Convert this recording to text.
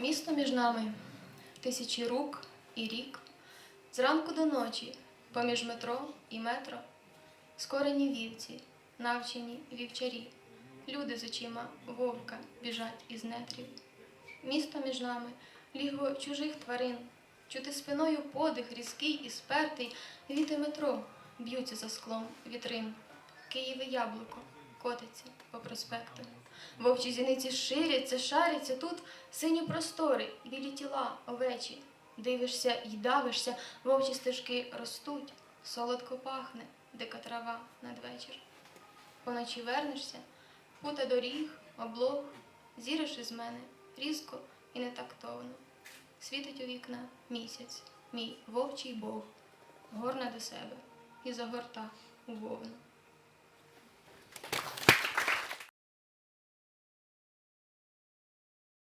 Місто між нами, тисячі рук і рік, зранку до ночі, поміж метро і метро, скорені вівці, навчені вівчарі, люди з очима вовка біжать із нетрів. Місто між нами, ліго чужих тварин, чути спиною подих різкий і спертий, віти метро б'ються за склом вітрин. Києве яблуко котиться по проспекту. Вовчі зіниці ширяться, шаряться тут сині простори, білі тіла, овечі. Дивишся й давишся, вовчі стежки ростуть, солодко пахне, дика трава надвечір. Поночі вернешся, пута доріг, облог, зіриш із мене різко і нетактовно. Світить у вікна місяць, мій вовчий бог, горне до себе і загорта у вовну.